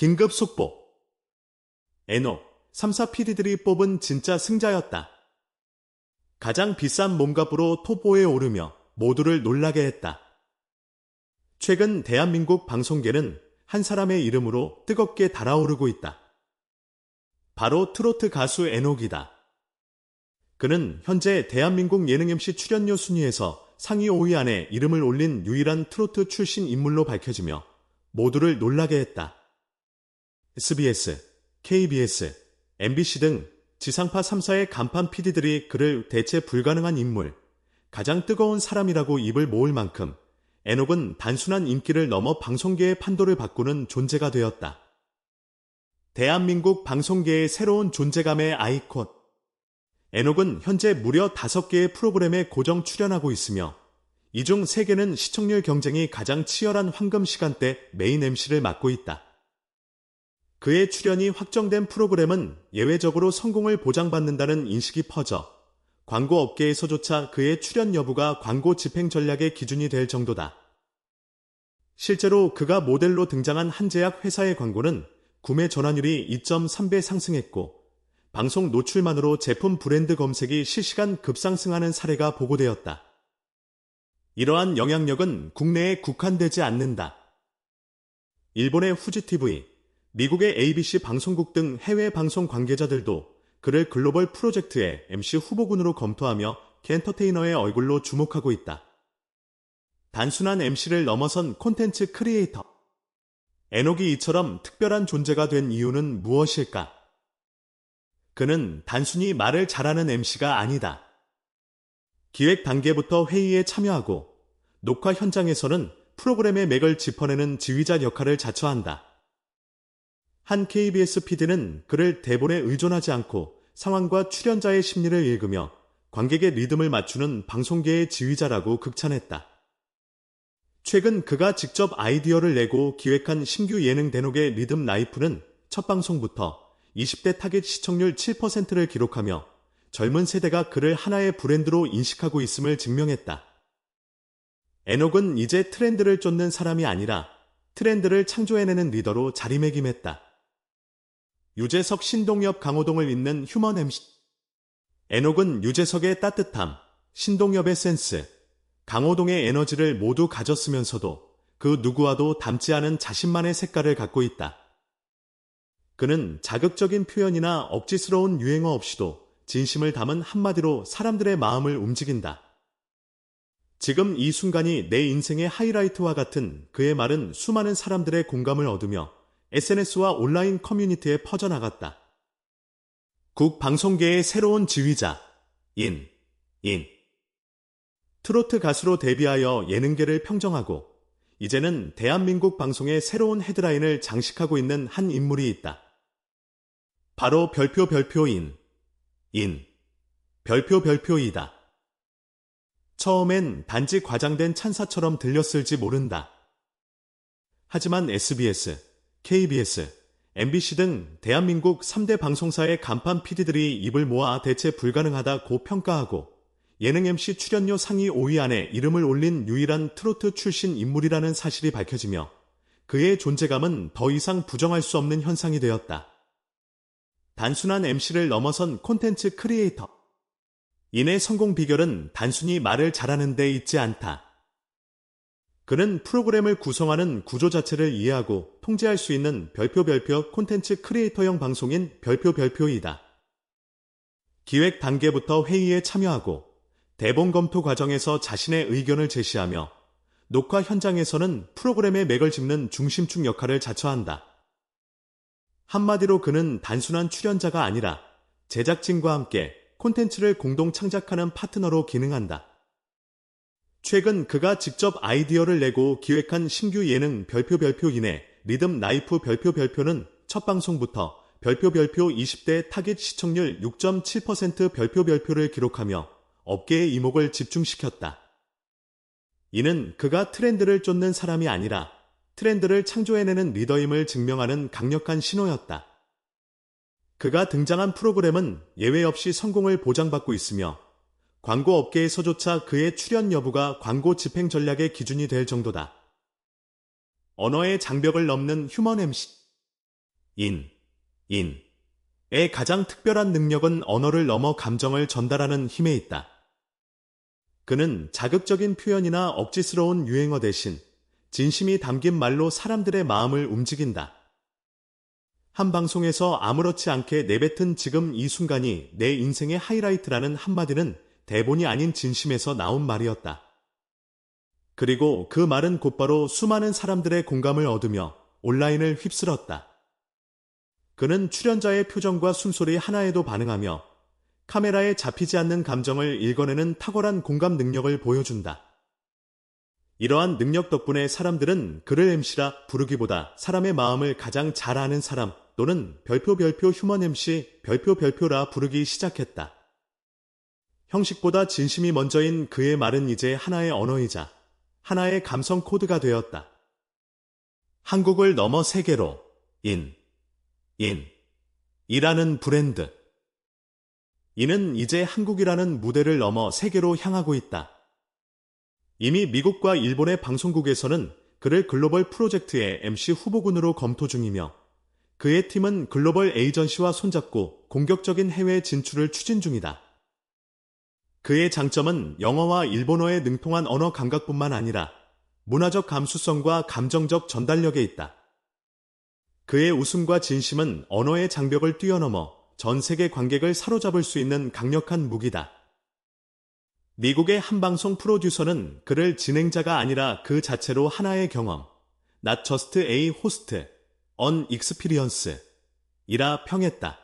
긴급 속보. 에녹, 3사 PD들이 뽑은 진짜 승자였다. 가장 비싼 몸값으로 토보에 오르며 모두를 놀라게 했다. 최근 대한민국 방송계는 한 사람의 이름으로 뜨겁게 달아오르고 있다. 바로 트로트 가수 에녹이다. 그는 현재 대한민국 예능 MC 출연료 순위에서 상위 5위 안에 이름을 올린 유일한 트로트 출신 인물로 밝혀지며 모두를 놀라게 했다. SBS, KBS, MBC 등 지상파 3사의 간판 PD들이 그를 대체 불가능한 인물, 가장 뜨거운 사람이라고 입을 모을 만큼 에녹은 단순한 인기를 넘어 방송계의 판도를 바꾸는 존재가 되었다. 대한민국 방송계의 새로운 존재감의 아이콘. 에녹은 현재 무려 5개의 프로그램에 고정 출연하고 있으며 이 중 3개는 시청률 경쟁이 가장 치열한 황금 시간대 메인 MC를 맡고 있다. 그의 출연이 확정된 프로그램은 예외적으로 성공을 보장받는다는 인식이 퍼져 광고 업계에서조차 그의 출연 여부가 광고 집행 전략의 기준이 될 정도다. 실제로 그가 모델로 등장한 한 제약 회사의 광고는 구매 전환율이 2.3배 상승했고 방송 노출만으로 제품 브랜드 검색이 실시간 급상승하는 사례가 보고되었다. 이러한 영향력은 국내에 국한되지 않는다. 일본의 후지TV, 미국의 ABC 방송국 등 해외 방송 관계자들도 그를 글로벌 프로젝트의 MC 후보군으로 검토하며 켄터테이너의 얼굴로 주목하고 있다. 단순한 MC를 넘어선 콘텐츠 크리에이터. 에녹이 이처럼 특별한 존재가 된 이유는 무엇일까? 그는 단순히 말을 잘하는 MC가 아니다. 기획 단계부터 회의에 참여하고 녹화 현장에서는 프로그램의 맥을 짚어내는 지휘자 역할을 자처한다. 한 KBS PD는 그를 대본에 의존하지 않고 상황과 출연자의 심리를 읽으며 관객의 리듬을 맞추는 방송계의 지휘자라고 극찬했다. 최근 그가 직접 아이디어를 내고 기획한 신규 예능 대록의 리듬 나이프는 첫 방송부터 20대 타겟 시청률 7%를 기록하며 젊은 세대가 그를 하나의 브랜드로 인식하고 있음을 증명했다. 에녹은 이제 트렌드를 쫓는 사람이 아니라 트렌드를 창조해내는 리더로 자리매김했다. 유재석 신동엽 강호동을 잇는 휴먼 MC 에녹은 유재석의 따뜻함, 신동엽의 센스, 강호동의 에너지를 모두 가졌으면서도 그 누구와도 닮지 않은 자신만의 색깔을 갖고 있다. 그는 자극적인 표현이나 억지스러운 유행어 없이도 진심을 담은 한마디로 사람들의 마음을 움직인다. 지금 이 순간이 내 인생의 하이라이트와 같은 그의 말은 수많은 사람들의 공감을 얻으며 SNS와 온라인 커뮤니티에 퍼져나갔다. 국 방송계의 새로운 지휘자, 인, 인. 트로트 가수로 데뷔하여 예능계를 평정하고 이제는 대한민국 방송의 새로운 헤드라인을 장식하고 있는 한 인물이 있다. 바로 별표 별표인, 인, 별표 별표이다. 처음엔 단지 과장된 찬사처럼 들렸을지 모른다. 하지만 SBS, KBS, MBC 등 대한민국 3대 방송사의 간판 PD들이 입을 모아 대체 불가능하다고 평가하고 예능 MC 출연료 상위 5위 안에 이름을 올린 유일한 트로트 출신 인물이라는 사실이 밝혀지며 그의 존재감은 더 이상 부정할 수 없는 현상이 되었다. 단순한 MC를 넘어선 콘텐츠 크리에이터. 인의 성공 비결은 단순히 말을 잘하는 데 있지 않다. 그는 프로그램을 구성하는 구조 자체를 이해하고 통제할 수 있는 별표 별표 콘텐츠 크리에이터형 방송인 별표 별표이다. 기획 단계부터 회의에 참여하고 대본 검토 과정에서 자신의 의견을 제시하며 녹화 현장에서는 프로그램의 맥을 짚는 중심축 역할을 자처한다. 한마디로 그는 단순한 출연자가 아니라 제작진과 함께 콘텐츠를 공동 창작하는 파트너로 기능한다. 최근 그가 직접 아이디어를 내고 기획한 신규 예능 별표 별표인의 리듬 나이프 별표 별표는 첫 방송부터 별표 별표 20대 타겟 시청률 6.7% 별표 별표를 기록하며 업계의 이목을 집중시켰다. 이는 그가 트렌드를 쫓는 사람이 아니라 트렌드를 창조해내는 리더임을 증명하는 강력한 신호였다. 그가 등장한 프로그램은 예외 없이 성공을 보장받고 있으며 광고 업계에서조차 그의 출연 여부가 광고 집행 전략의 기준이 될 정도다. 언어의 장벽을 넘는 휴먼 MC. 인, 인. 의 가장 특별한 능력은 언어를 넘어 감정을 전달하는 힘에 있다. 그는 자극적인 표현이나 억지스러운 유행어 대신 진심이 담긴 말로 사람들의 마음을 움직인다. 한 방송에서 아무렇지 않게 내뱉은 지금 이 순간이 내 인생의 하이라이트라는 한마디는 대본이 아닌 진심에서 나온 말이었다. 그리고 그 말은 곧바로 수많은 사람들의 공감을 얻으며 온라인을 휩쓸었다. 그는 출연자의 표정과 숨소리 하나에도 반응하며 카메라에 잡히지 않는 감정을 읽어내는 탁월한 공감 능력을 보여준다. 이러한 능력 덕분에 사람들은 그를 MC라 부르기보다 사람의 마음을 가장 잘 아는 사람 또는 별표 별표 휴먼 MC 별표 별표라 부르기 시작했다. 형식보다 진심이 먼저인 그의 말은 이제 하나의 언어이자 하나의 감성 코드가 되었다. 한국을 넘어 세계로 인, 인, 이라는 브랜드. 이는 이제 한국이라는 무대를 넘어 세계로 향하고 있다. 이미 미국과 일본의 방송국에서는 그를 글로벌 프로젝트의 MC 후보군으로 검토 중이며 그의 팀은 글로벌 에이전시와 손잡고 공격적인 해외 진출을 추진 중이다. 그의 장점은 영어와 일본어에 능통한 언어 감각뿐만 아니라 문화적 감수성과 감정적 전달력에 있다. 그의 웃음과 진심은 언어의 장벽을 뛰어넘어 전 세계 관객을 사로잡을 수 있는 강력한 무기다. 미국의 한 방송 프로듀서는 그를 진행자가 아니라 그 자체로 하나의 경험, not just a host, on experience 이라 평했다.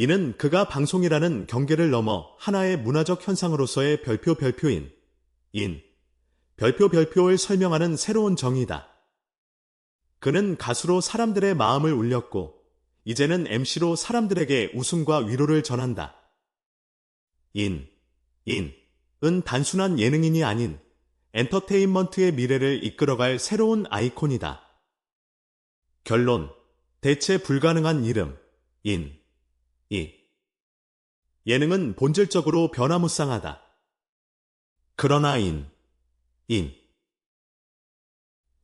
이는 그가 방송이라는 경계를 넘어 하나의 문화적 현상으로서의 별표 별표인, 인, 별표 별표를 설명하는 새로운 정의다. 그는 가수로 사람들의 마음을 울렸고, 이제는 MC로 사람들에게 웃음과 위로를 전한다. 인, 인, 은 단순한 예능인이 아닌 엔터테인먼트의 미래를 이끌어갈 새로운 아이콘이다. 결론, 대체 불가능한 이름, 인, 이. 예능은 본질적으로 변화무쌍하다. 그러나 인, 인,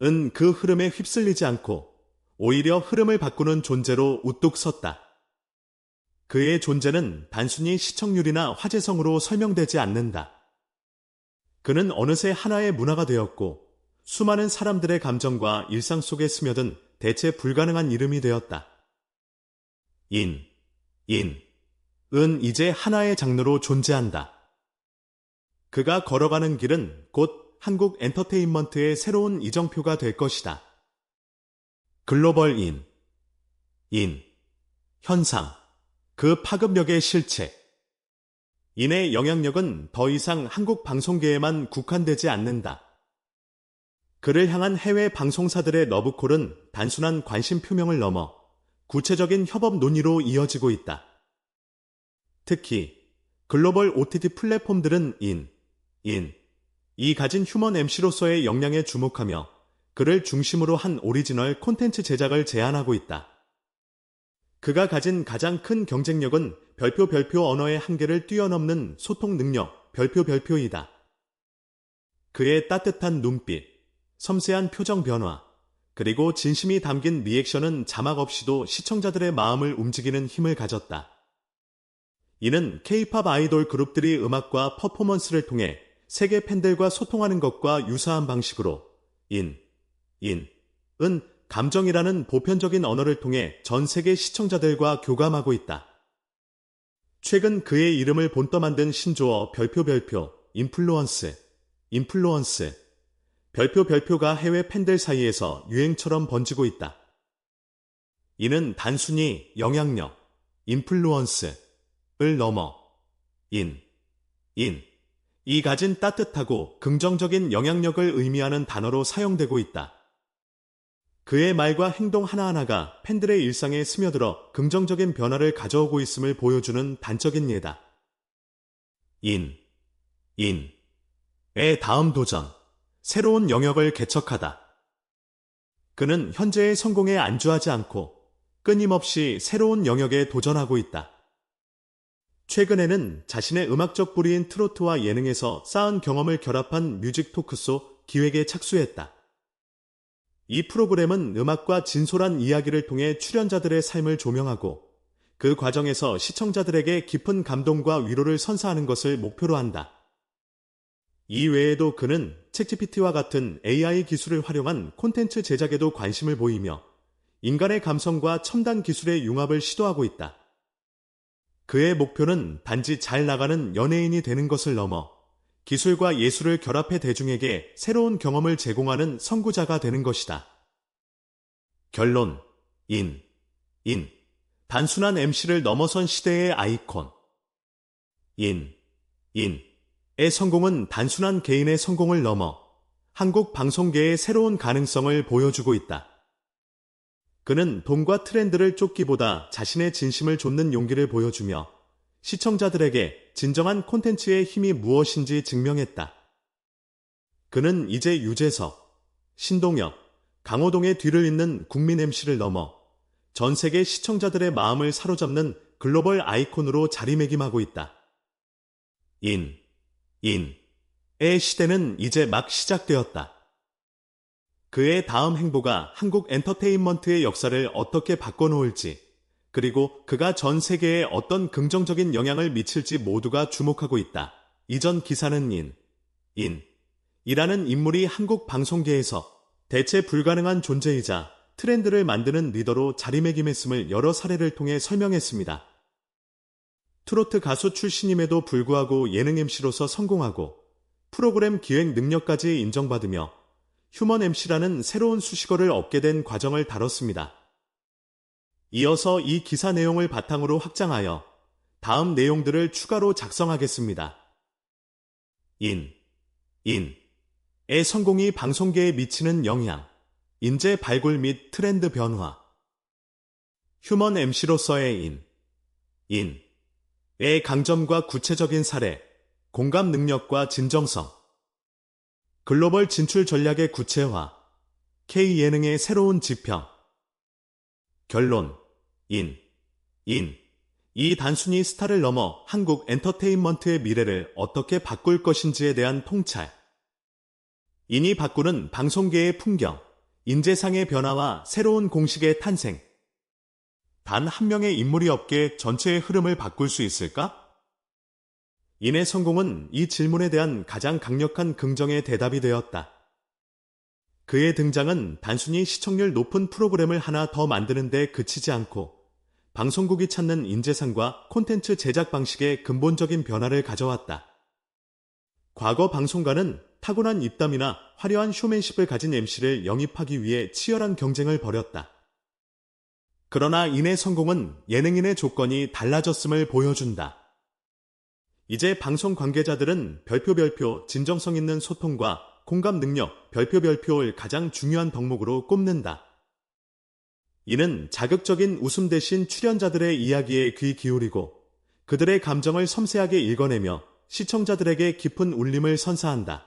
은 그 흐름에 휩쓸리지 않고 오히려 흐름을 바꾸는 존재로 우뚝 섰다. 그의 존재는 단순히 시청률이나 화제성으로 설명되지 않는다. 그는 어느새 하나의 문화가 되었고 수많은 사람들의 감정과 일상 속에 스며든 대체 불가능한 이름이 되었다. 인, 인, 은 이제 하나의 장르로 존재한다. 그가 걸어가는 길은 곧 한국 엔터테인먼트의 새로운 이정표가 될 것이다. 글로벌 인, 인, 현상, 그 파급력의 실체. 인의 영향력은 더 이상 한국 방송계에만 국한되지 않는다. 그를 향한 해외 방송사들의 러브콜은 단순한 관심 표명을 넘어 구체적인 협업 논의로 이어지고 있다. 특히 글로벌 OTT 플랫폼들은 인, 인, 이 가진 휴먼 MC로서의 역량에 주목하며 그를 중심으로 한 오리지널 콘텐츠 제작을 제안하고 있다. 그가 가진 가장 큰 경쟁력은 별표 별표 언어의 한계를 뛰어넘는 소통 능력 별표 별표이다. 그의 따뜻한 눈빛, 섬세한 표정 변화, 그리고 진심이 담긴 리액션은 자막 없이도 시청자들의 마음을 움직이는 힘을 가졌다. 이는 케이팝 아이돌 그룹들이 음악과 퍼포먼스를 통해 세계 팬들과 소통하는 것과 유사한 방식으로 인, 인, 은 감정이라는 보편적인 언어를 통해 전 세계 시청자들과 교감하고 있다. 최근 그의 이름을 본떠 만든 신조어 별표 별표, 인플루언스, 인플루언스, 별표 별표가 해외 팬들 사이에서 유행처럼 번지고 있다. 이는 단순히 영향력, 인플루언스를 넘어 인, 인, 이 가진 따뜻하고 긍정적인 영향력을 의미하는 단어로 사용되고 있다. 그의 말과 행동 하나하나가 팬들의 일상에 스며들어 긍정적인 변화를 가져오고 있음을 보여주는 단적인 예다. 인, 인, 의 다음 도전. 새로운 영역을 개척하다. 그는 현재의 성공에 안주하지 않고 끊임없이 새로운 영역에 도전하고 있다. 최근에는 자신의 음악적 뿌리인 트로트와 예능에서 쌓은 경험을 결합한 뮤직 토크쇼 기획에 착수했다. 이 프로그램은 음악과 진솔한 이야기를 통해 출연자들의 삶을 조명하고 그 과정에서 시청자들에게 깊은 감동과 위로를 선사하는 것을 목표로 한다. 이 외에도 그는 챗GPT와 같은 AI 기술을 활용한 콘텐츠 제작에도 관심을 보이며 인간의 감성과 첨단 기술의 융합을 시도하고 있다. 그의 목표는 단지 잘 나가는 연예인이 되는 것을 넘어 기술과 예술을 결합해 대중에게 새로운 경험을 제공하는 선구자가 되는 것이다. 결론, 인, 인. 단순한 MC를 넘어선 시대의 아이콘. 인, 인. 의 성공은 단순한 개인의 성공을 넘어 한국 방송계의 새로운 가능성을 보여주고 있다. 그는 돈과 트렌드를 쫓기보다 자신의 진심을 좇는 용기를 보여주며 시청자들에게 진정한 콘텐츠의 힘이 무엇인지 증명했다. 그는 이제 유재석, 신동엽, 강호동의 뒤를 잇는 국민 MC를 넘어 전 세계 시청자들의 마음을 사로잡는 글로벌 아이콘으로 자리매김하고 있다. 인, 인, 의 시대는 이제 막 시작되었다. 그의 다음 행보가 한국 엔터테인먼트의 역사를 어떻게 바꿔놓을지, 그리고 그가 전 세계에 어떤 긍정적인 영향을 미칠지 모두가 주목하고 있다. 이전 기사는 인, 인, 이라는 인물이 한국 방송계에서 대체 불가능한 존재이자 트렌드를 만드는 리더로 자리매김했음을 여러 사례를 통해 설명했습니다. 트로트 가수 출신임에도 불구하고 예능 MC로서 성공하고 프로그램 기획 능력까지 인정받으며 휴먼 MC라는 새로운 수식어를 얻게 된 과정을 다뤘습니다. 이어서 이 기사 내용을 바탕으로 확장하여 다음 내용들을 추가로 작성하겠습니다. 인, 인, 의 성공이 방송계에 미치는 영향, 인재 발굴 및 트렌드 변화, 휴먼 MC로서의 인, 인, 의 강점과 구체적인 사례, 공감 능력과 진정성, 글로벌 진출 전략의 구체화, K 예능의 새로운 지평, 결론, 인, 인, 이 단순히 스타를 넘어 한국 엔터테인먼트의 미래를 어떻게 바꿀 것인지에 대한 통찰. 인이 바꾸는 방송계의 풍경, 인재상의 변화와 새로운 공식의 탄생. 단 한 명의 인물이 없게 전체의 흐름을 바꿀 수 있을까? 인의 성공은 이 질문에 대한 가장 강력한 긍정의 대답이 되었다. 그의 등장은 단순히 시청률 높은 프로그램을 하나 더 만드는데 그치지 않고 방송국이 찾는 인재상과 콘텐츠 제작 방식의 근본적인 변화를 가져왔다. 과거 방송가는 타고난 입담이나 화려한 쇼맨십을 가진 MC를 영입하기 위해 치열한 경쟁을 벌였다. 그러나 인의 성공은 예능인의 조건이 달라졌음을 보여준다. 이제 방송 관계자들은 별표 별표 진정성 있는 소통과 공감 능력 별표 별표를 가장 중요한 덕목으로 꼽는다. 이는 자극적인 웃음 대신 출연자들의 이야기에 귀 기울이고 그들의 감정을 섬세하게 읽어내며 시청자들에게 깊은 울림을 선사한다.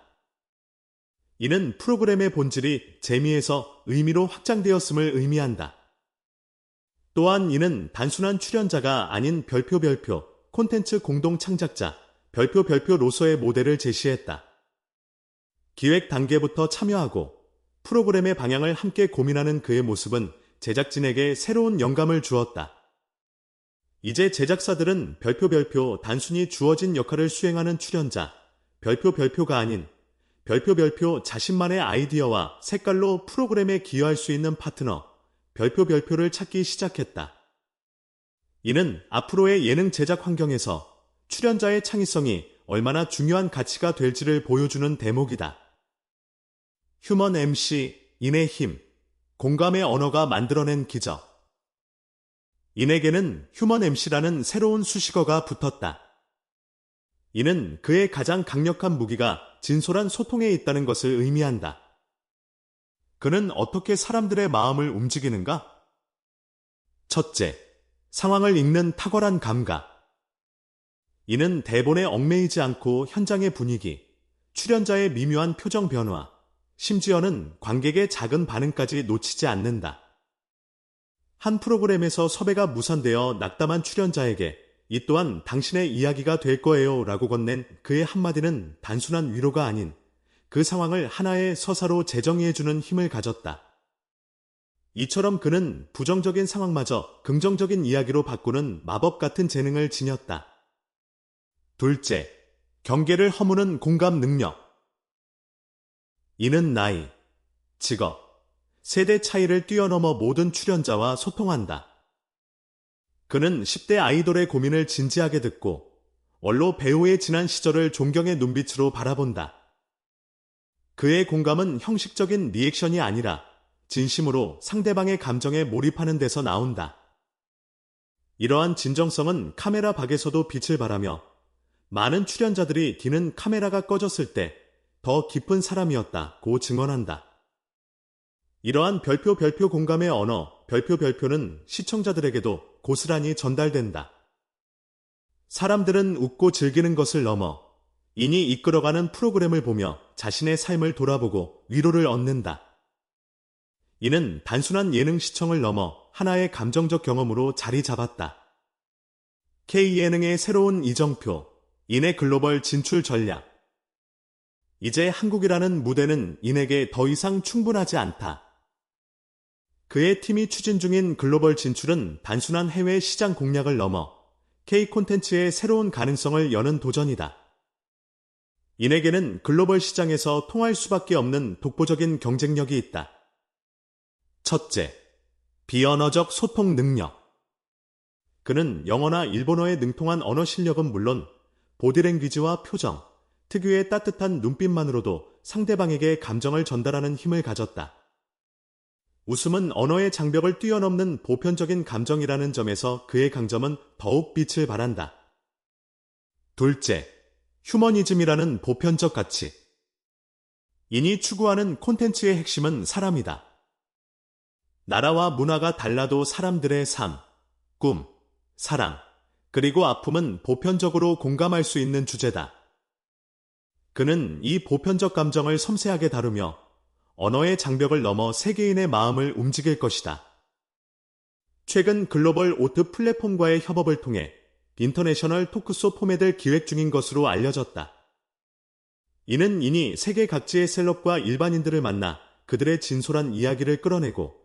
이는 프로그램의 본질이 재미에서 의미로 확장되었음을 의미한다. 또한 이는 단순한 출연자가 아닌 별표 별표, 콘텐츠 공동 창작자, 별표 별표로서의 모델을 제시했다. 기획 단계부터 참여하고 프로그램의 방향을 함께 고민하는 그의 모습은 제작진에게 새로운 영감을 주었다. 이제 제작사들은 별표 별표 단순히 주어진 역할을 수행하는 출연자, 별표 별표가 아닌 별표 별표 자신만의 아이디어와 색깔로 프로그램에 기여할 수 있는 파트너, 별표 별표를 찾기 시작했다. 이는 앞으로의 예능 제작 환경에서 출연자의 창의성이 얼마나 중요한 가치가 될지를 보여주는 대목이다. 휴먼 MC, 인의 힘, 공감의 언어가 만들어낸 기적. 인에게는 휴먼 MC라는 새로운 수식어가 붙었다. 이는 그의 가장 강력한 무기가 진솔한 소통에 있다는 것을 의미한다. 그는 어떻게 사람들의 마음을 움직이는가? 첫째, 상황을 읽는 탁월한 감각. 이는 대본에 얽매이지 않고 현장의 분위기, 출연자의 미묘한 표정 변화, 심지어는 관객의 작은 반응까지 놓치지 않는다. 한 프로그램에서 섭외가 무산되어 낙담한 출연자에게 이 또한 당신의 이야기가 될 거예요 라고 건넨 그의 한마디는 단순한 위로가 아닌 그 상황을 하나의 서사로 재정의해주는 힘을 가졌다. 이처럼 그는 부정적인 상황마저 긍정적인 이야기로 바꾸는 마법 같은 재능을 지녔다. 둘째, 경계를 허무는 공감 능력. 이는 나이, 직업, 세대 차이를 뛰어넘어 모든 출연자와 소통한다. 그는 10대 아이돌의 고민을 진지하게 듣고 원로 배우의 지난 시절을 존경의 눈빛으로 바라본다. 그의 공감은 형식적인 리액션이 아니라 진심으로 상대방의 감정에 몰입하는 데서 나온다. 이러한 진정성은 카메라 밖에서도 빛을 발하며 많은 출연자들이 뒤는 카메라가 꺼졌을 때 더 깊은 사람이었다고 증언한다. 이러한 별표 별표 공감의 언어, 별표 별표는 시청자들에게도 고스란히 전달된다. 사람들은 웃고 즐기는 것을 넘어 인이 이끌어가는 프로그램을 보며 자신의 삶을 돌아보고 위로를 얻는다. 이는 단순한 예능 시청을 넘어 하나의 감정적 경험으로 자리 잡았다. K예능의 새로운 이정표, 인의 글로벌 진출 전략. 이제 한국이라는 무대는 인에게 더 이상 충분하지 않다. 그의 팀이 추진 중인 글로벌 진출은 단순한 해외 시장 공략을 넘어 K 콘텐츠의 새로운 가능성을 여는 도전이다. 인에게는 글로벌 시장에서 통할 수밖에 없는 독보적인 경쟁력이 있다. 첫째, 비언어적 소통 능력. 그는 영어나 일본어에 능통한 언어 실력은 물론 보디랭귀지와 표정, 특유의 따뜻한 눈빛만으로도 상대방에게 감정을 전달하는 힘을 가졌다. 웃음은 언어의 장벽을 뛰어넘는 보편적인 감정이라는 점에서 그의 강점은 더욱 빛을 발한다. 둘째, 휴머니즘이라는 보편적 가치. 인이 추구하는 콘텐츠의 핵심은 사람이다. 나라와 문화가 달라도 사람들의 삶, 꿈, 사랑, 그리고 아픔은 보편적으로 공감할 수 있는 주제다. 그는 이 보편적 감정을 섬세하게 다루며 언어의 장벽을 넘어 세계인의 마음을 움직일 것이다. 최근 글로벌 오트 플랫폼과의 협업을 통해 인터내셔널 토크쇼 포맷을 기획 중인 것으로 알려졌다. 이는 이니 세계 각지의 셀럽과 일반인들을 만나 그들의 진솔한 이야기를 끌어내고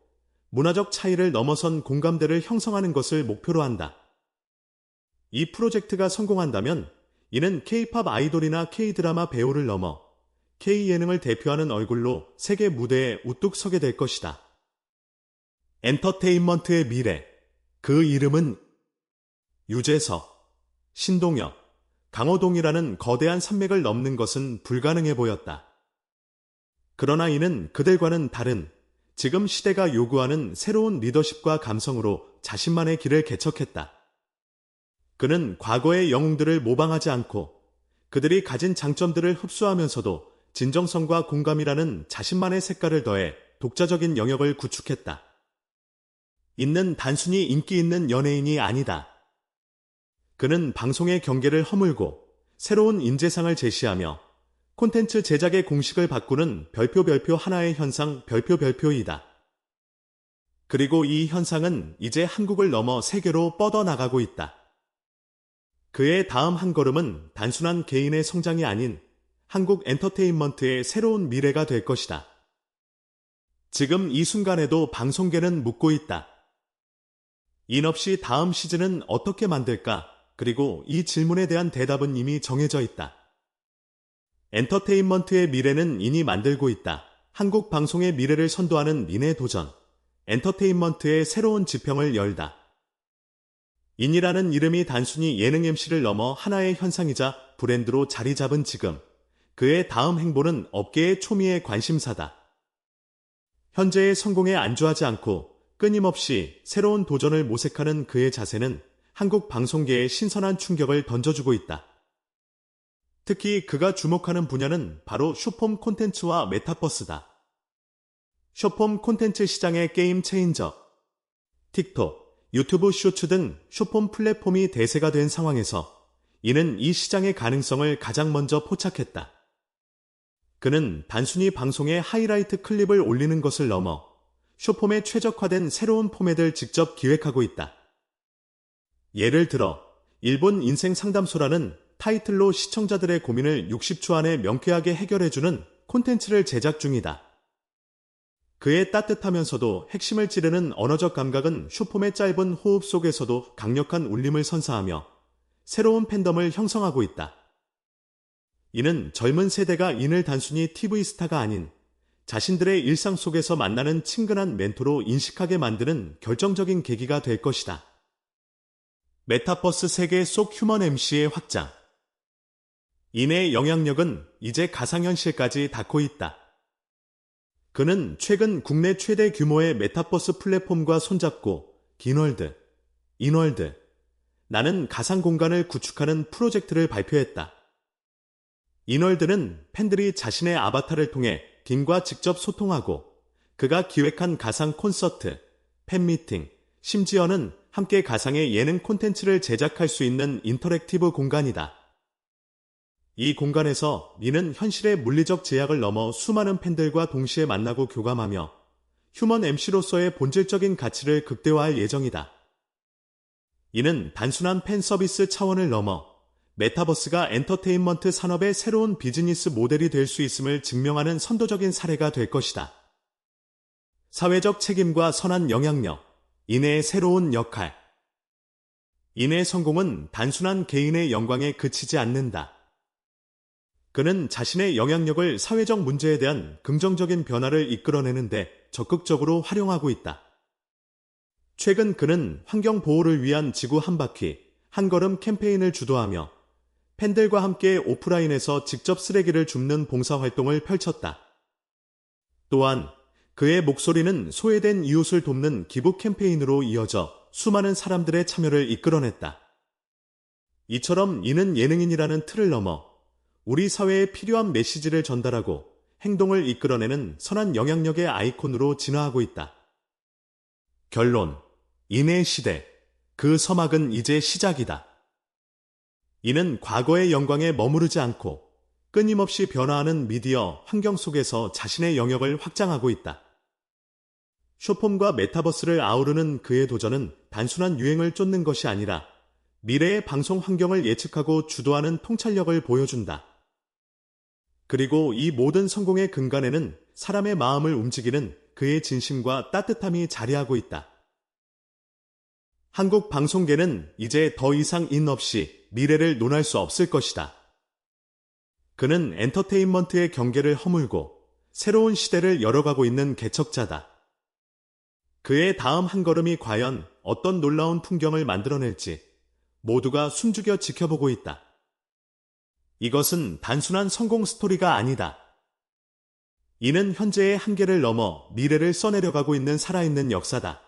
문화적 차이를 넘어선 공감대를 형성하는 것을 목표로 한다. 이 프로젝트가 성공한다면 이는 K-팝 아이돌이나 K-드라마 배우를 넘어 K-예능을 대표하는 얼굴로 세계 무대에 우뚝 서게 될 것이다. 엔터테인먼트의 미래. 그 이름은 유재석, 신동엽, 강호동이라는 거대한 산맥을 넘는 것은 불가능해 보였다. 그러나 이는 그들과는 다른 지금 시대가 요구하는 새로운 리더십과 감성으로 자신만의 길을 개척했다. 그는 과거의 영웅들을 모방하지 않고 그들이 가진 장점들을 흡수하면서도 진정성과 공감이라는 자신만의 색깔을 더해 독자적인 영역을 구축했다. 있는 단순히 인기 있는 연예인이 아니다. 그는 방송의 경계를 허물고 새로운 인재상을 제시하며 콘텐츠 제작의 공식을 바꾸는 별표 별표 하나의 현상 별표 별표이다. 그리고 이 현상은 이제 한국을 넘어 세계로 뻗어나가고 있다. 그의 다음 한 걸음은 단순한 개인의 성장이 아닌 한국 엔터테인먼트의 새로운 미래가 될 것이다. 지금 이 순간에도 방송계는 묻고 있다. 인 없이 다음 시즌은 어떻게 만들까? 그리고 이 질문에 대한 대답은 이미 정해져 있다. 엔터테인먼트의 미래는 인이 만들고 있다. 한국 방송의 미래를 선도하는 인의 도전. 엔터테인먼트의 새로운 지평을 열다. 인이라는 이름이 단순히 예능 MC를 넘어 하나의 현상이자 브랜드로 자리 잡은 지금. 그의 다음 행보는 업계의 초미의 관심사다. 현재의 성공에 안주하지 않고 끊임없이 새로운 도전을 모색하는 그의 자세는 한국 방송계에 신선한 충격을 던져주고 있다. 특히 그가 주목하는 분야는 바로 쇼폼 콘텐츠와 메타버스다. 쇼폼 콘텐츠 시장의 게임 체인저, 틱톡, 유튜브 쇼츠 등 쇼폼 플랫폼이 대세가 된 상황에서 이는 이 시장의 가능성을 가장 먼저 포착했다. 그는 단순히 방송에 하이라이트 클립을 올리는 것을 넘어 쇼폼에 최적화된 새로운 포맷을 직접 기획하고 있다. 예를 들어 일본 인생 상담소라는 타이틀로 시청자들의 고민을 60초 안에 명쾌하게 해결해주는 콘텐츠를 제작 중이다. 그의 따뜻하면서도 핵심을 찌르는 언어적 감각은 슈폼의 짧은 호흡 속에서도 강력한 울림을 선사하며 새로운 팬덤을 형성하고 있다. 이는 젊은 세대가 인을 단순히 TV 스타가 아닌 자신들의 일상 속에서 만나는 친근한 멘토로 인식하게 만드는 결정적인 계기가 될 것이다. 메타버스 세계 속 휴먼 MC의 확장. 인의 영향력은 이제 가상현실까지 닿고 있다. 그는 최근 국내 최대 규모의 메타버스 플랫폼과 손잡고 긴월드, 인월드, 나는 가상 공간을 구축하는 프로젝트를 발표했다. 인월드는 팬들이 자신의 아바타를 통해 김과 직접 소통하고 그가 기획한 가상 콘서트, 팬미팅, 심지어는 함께 가상의 예능 콘텐츠를 제작할 수 있는 인터랙티브 공간이다. 이 공간에서 니는 현실의 물리적 제약을 넘어 수많은 팬들과 동시에 만나고 교감하며 휴먼 MC로서의 본질적인 가치를 극대화할 예정이다. 이는 단순한 팬 서비스 차원을 넘어 메타버스가 엔터테인먼트 산업의 새로운 비즈니스 모델이 될 수 있음을 증명하는 선도적인 사례가 될 것이다. 사회적 책임과 선한 영향력, 인의 새로운 역할. 인의 성공은 단순한 개인의 영광에 그치지 않는다. 그는 자신의 영향력을 사회적 문제에 대한 긍정적인 변화를 이끌어내는데 적극적으로 활용하고 있다. 최근 그는 환경 보호를 위한 지구 한 바퀴, 한 걸음 캠페인을 주도하며 팬들과 함께 오프라인에서 직접 쓰레기를 줍는 봉사활동을 펼쳤다. 또한 그의 목소리는 소외된 이웃을 돕는 기부 캠페인으로 이어져 수많은 사람들의 참여를 이끌어냈다. 이처럼 이는 예능인이라는 틀을 넘어 우리 사회에 필요한 메시지를 전달하고 행동을 이끌어내는 선한 영향력의 아이콘으로 진화하고 있다. 결론. 인의 시대. 그 서막은 이제 시작이다. 이는 과거의 영광에 머무르지 않고 끊임없이 변화하는 미디어 환경 속에서 자신의 영역을 확장하고 있다. 쇼폼과 메타버스를 아우르는 그의 도전은 단순한 유행을 쫓는 것이 아니라 미래의 방송 환경을 예측하고 주도하는 통찰력을 보여준다. 그리고 이 모든 성공의 근간에는 사람의 마음을 움직이는 그의 진심과 따뜻함이 자리하고 있다. 한국 방송계는 이제 더 이상 인 없이 미래를 논할 수 없을 것이다. 그는 엔터테인먼트의 경계를 허물고 새로운 시대를 열어가고 있는 개척자다. 그의 다음 한 걸음이 과연 어떤 놀라운 풍경을 만들어낼지 모두가 숨죽여 지켜보고 있다. 이것은 단순한 성공 스토리가 아니다. 이는 현재의 한계를 넘어 미래를 써내려가고 있는 살아있는 역사다.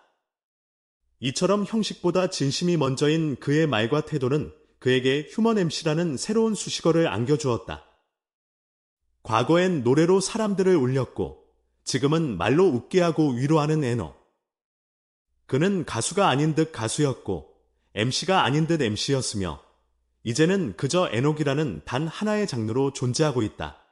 이처럼 형식보다 진심이 먼저인 그의 말과 태도는 그에게 휴먼 MC라는 새로운 수식어를 안겨주었다. 과거엔 노래로 사람들을 울렸고 지금은 말로 웃게 하고 위로하는 애너. 그는 가수가 아닌 듯 가수였고 MC가 아닌 듯 MC였으며 이제는 그저 애녹이라는 단 하나의 장르로 존재하고 있다.